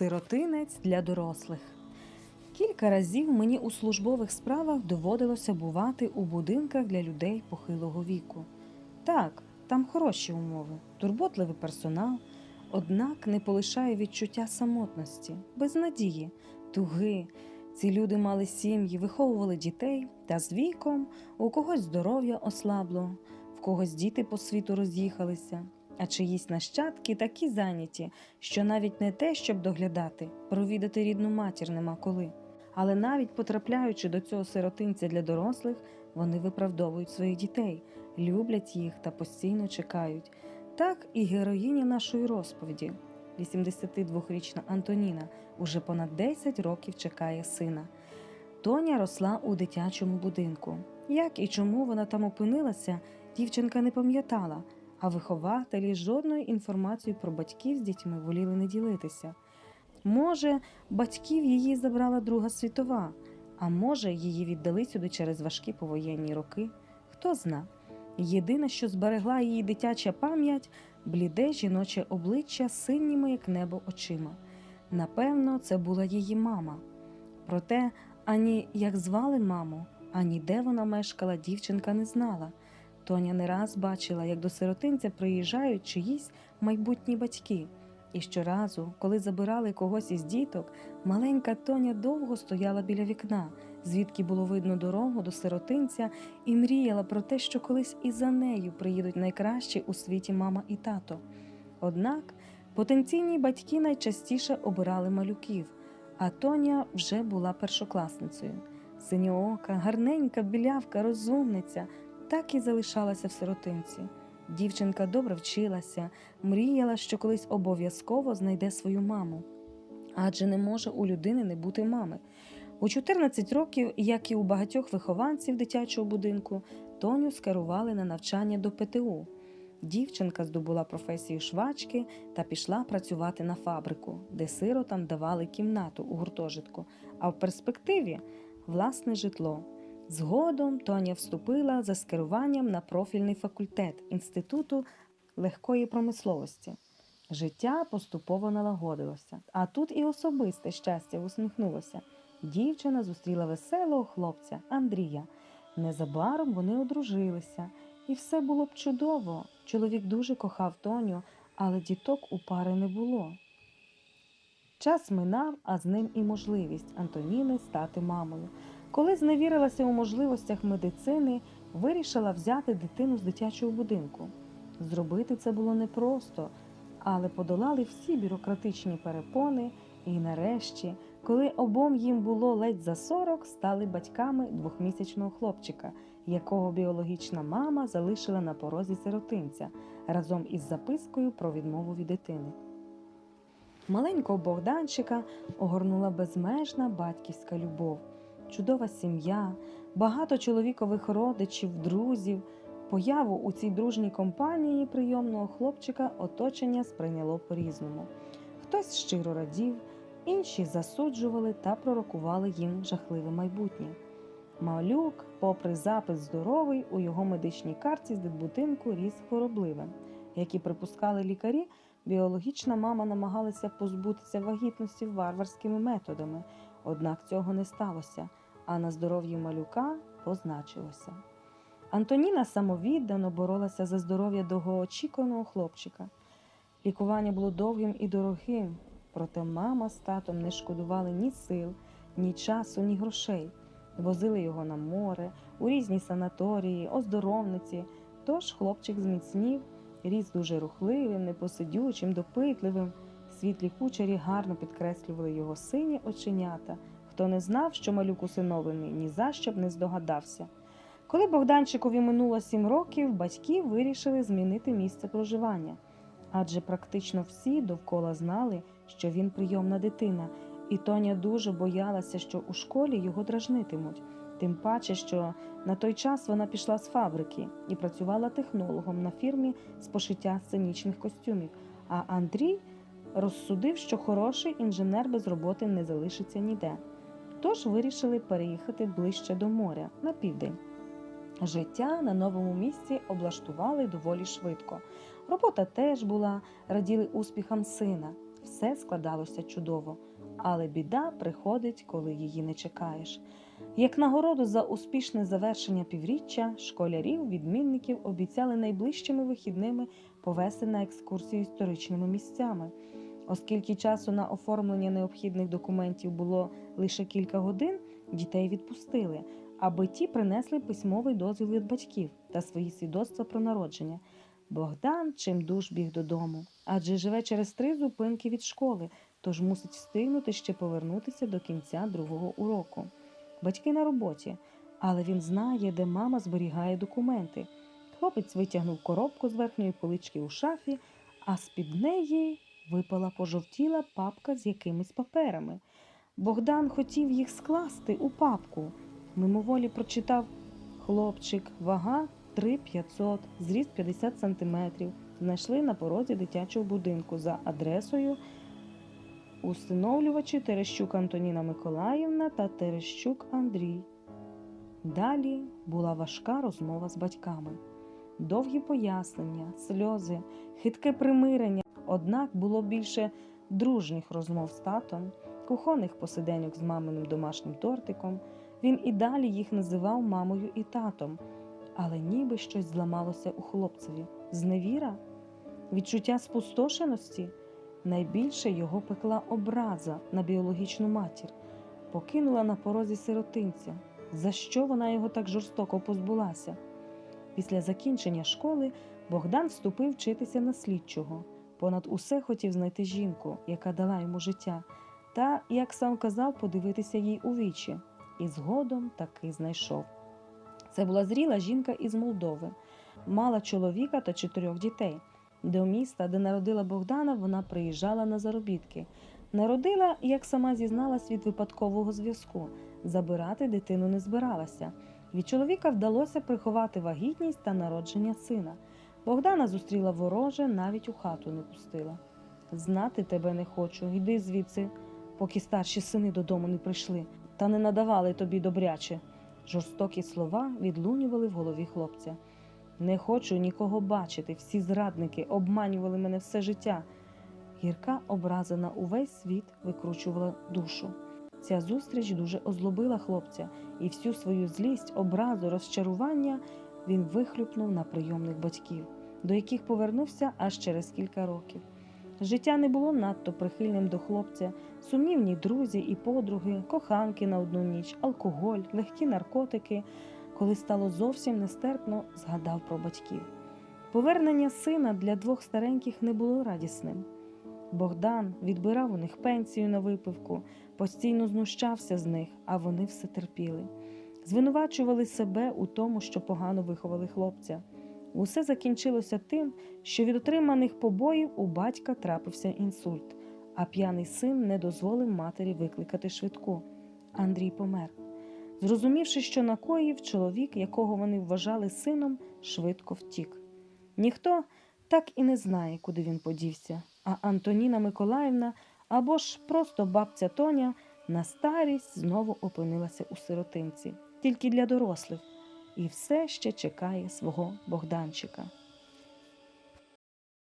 Сиротинець для дорослих. Кілька разів мені у службових справах доводилося бувати у будинках для людей похилого віку. Так, там хороші умови, турботливий персонал, однак не полишає відчуття самотності, безнадії, туги. Ці люди мали сім'ї, виховували дітей, та з віком у когось здоров'я ослабло, в когось діти по світу роз'їхалися, а чиїсь нащадки такі зайняті, що навіть не те, щоб доглядати, провідати рідну матір нема коли. Але навіть потрапляючи до цього сиротинця для дорослих, вони виправдовують своїх дітей, люблять їх та постійно чекають. Так і героїня нашої розповіді, 82-річна Антоніна, уже понад 10 років чекає сина. Тоня росла у дитячому будинку. Як і чому вона там опинилася, дівчинка не пам'ятала, а вихователі жодною інформацією про батьків з дітьми воліли не ділитися. Може, батьків її забрала Друга світова, а може, її віддали сюди через важкі повоєнні роки. Хто зна. Єдине, що зберегла її дитяча пам'ять бліде жіноче обличчя синіми, як небо очима. Напевно, це була її мама. Проте ані як звали маму, ані де вона мешкала, дівчинка не знала. Тоня не раз бачила, як до сиротинця приїжджають чиїсь майбутні батьки. І щоразу, коли забирали когось із діток, маленька Тоня довго стояла біля вікна, звідки було видно дорогу до сиротинця, і мріяла про те, що колись і за нею приїдуть найкращі у світі мама і тато. Однак потенційні батьки найчастіше обирали малюків, а Тоня вже була першокласницею. Синьоока, гарненька, білявка, розумниця так і залишалася в сиротинці. Дівчинка добре вчилася, мріяла, що колись обов'язково знайде свою маму. Адже не може у людини не бути мами. У 14 років, як і у багатьох вихованців дитячого будинку, Тоню скерували на навчання до ПТУ. Дівчинка здобула професію швачки та пішла працювати на фабрику, де сиротам давали кімнату у гуртожитку, а в перспективі власне житло. Згодом Тоня вступила за скеруванням на профільний факультет Інституту легкої промисловості. Життя поступово налагодилося, а тут і особисте щастя усміхнулося. Дівчина зустріла веселого хлопця Андрія. Незабаром вони одружилися, і все було б чудово. Чоловік дуже кохав Тоню, але діток у пари не було. Час минав, а з ним і можливість Антоніни стати мамою. Коли зневірилася у можливостях медицини, вирішила взяти дитину з дитячого будинку. Зробити це було непросто, але подолали всі бюрократичні перепони, і нарешті, коли обом їм було ледь за 40, стали батьками двохмісячного хлопчика, якого біологічна мама залишила на порозі сиротинця разом із запискою про відмову від дитини. Маленького Богданчика огорнула безмежна батьківська любов чудова сім'я, багато чоловікових родичів, друзів. Появу у цій дружній компанії прийомного хлопчика оточення сприйняло по-різному. Хтось щиро радів, інші засуджували та пророкували їм жахливе майбутнє. Малюк, попри запис здоровий, у його медичній карті з дитбудинку ріс хворобливим. Як і припускали лікарі, біологічна мама намагалася позбутися вагітності варварськими методами, однак цього не сталося а на здоров'ї малюка позначилося. Антоніна самовіддано боролася за здоров'я довгоочікуваного хлопчика. Лікування було довгим і дорогим, проте мама з татом не шкодували ні сил, ні часу, ні грошей. Возили його на море, у різні санаторії, оздоровниці. Тож хлопчик зміцнів, ріс дуже рухливим, непосидючим, допитливим. Світлі кучері гарно підкреслювали його сині оченята. Хто не знав, що малюк усиновлений, ні за що б не здогадався. Коли Богданчикові минуло сім років, батьки вирішили змінити місце проживання, адже практично всі довкола знали, що він прийомна дитина, і Тоня дуже боялася, що у школі його дражнитимуть. Тим паче, що на той час вона пішла з фабрики і працювала технологом на фірмі з пошиття сценічних костюмів. А Андрій розсудив, що хороший інженер без роботи не залишиться ніде. Тож вирішили переїхати ближче до моря на південь. Життя на новому місці облаштували доволі швидко. Робота теж була, раділи успіхам сина. все складалося чудово, але біда приходить, коли її не чекаєш. Як нагороду за успішне завершення півріччя, школярів, відмінників обіцяли найближчими вихідними повести на екскурсію історичними місцями. Оскільки часу на оформлення необхідних документів було лише кілька годин, дітей відпустили, аби ті принесли письмовий дозвіл від батьків та свої свідоцтва про народження. Богдан чимдуж біг додому, адже живе через три зупинки від школи, тож мусить встигнути ще повернутися до кінця другого уроку. Батьки на роботі, але він знає, де мама зберігає документи. Хлопець витягнув коробку з верхньої полички у шафі, а з-під неї випала пожовтіла папка з якимись паперами. Богдан хотів їх скласти у папку. Мимоволі прочитав хлопчик, вага 3500, зріст 50 сантиметрів. Знайшли на порозі дитячого будинку за адресою усиновлювачі Терещук Антоніна Миколаївна та Терещук Андрій. Далі була важка розмова з батьками. Довгі пояснення, сльози, хитке примирення. Однак було більше дружніх розмов з татом, кухонних посиденьок з маминим домашнім тортиком. Він і далі їх називав мамою і татом, але ніби щось зламалося у хлопцеві. Зневіра, відчуття спустошеності. Найбільше його пекла образа на біологічну матір, покинула на порозі сиротинця. За що вона його так жорстоко позбулася? Після закінчення школи Богдан вступив вчитися на слідчого. Понад усе хотів знайти жінку, яка дала йому життя, та, як сам казав, подивитися їй у вічі. І згодом таки знайшов. Це була зріла жінка із Молдови, мала чоловіка та чотирьох дітей. До міста, де народила Богдана, вона приїжджала на заробітки. Народила, як сама зізналась від випадкового зв'язку. Забирати дитину не збиралася. Від чоловіка вдалося приховати вагітність та народження сина. Богдана зустріла вороже, навіть у хату не пустила. Знати тебе не хочу, йди звідси, поки старші сини додому не прийшли, та не надавали тобі добряче. Жорстокі слова відлунювали в голові хлопця. Не хочу нікого бачити, всі зрадники обманювали мене все життя. Гірка образа на увесь світ викручувала душу. Ця зустріч дуже озлобила хлопця, і всю свою злість, образу, розчарування він вихлюпнув на прийомних батьків, до яких повернувся аж через кілька років. Життя не було надто прихильним до хлопця, сумнівні друзі і подруги, коханки на одну ніч, алкоголь, легкі наркотики. Коли стало зовсім нестерпно, згадав про батьків. Повернення сина для двох стареньких не було радісним. Богдан відбирав у них пенсію на випивку, постійно знущався з них, а вони все терпіли. Звинувачували себе у тому, що погано виховали хлопця. Усе закінчилося тим, що від отриманих побоїв у батька трапився інсульт, а п'яний син не дозволив матері викликати швидку. Андрій помер. Зрозумівши, що накоїв, чоловік, якого вони вважали сином, швидко втік. Ніхто так і не знає, куди він подівся, а Антоніна Миколаївна або ж просто бабця Тоня на старість знову опинилася у сиротинці, тільки для дорослих, і все ще чекає свого Богданчика.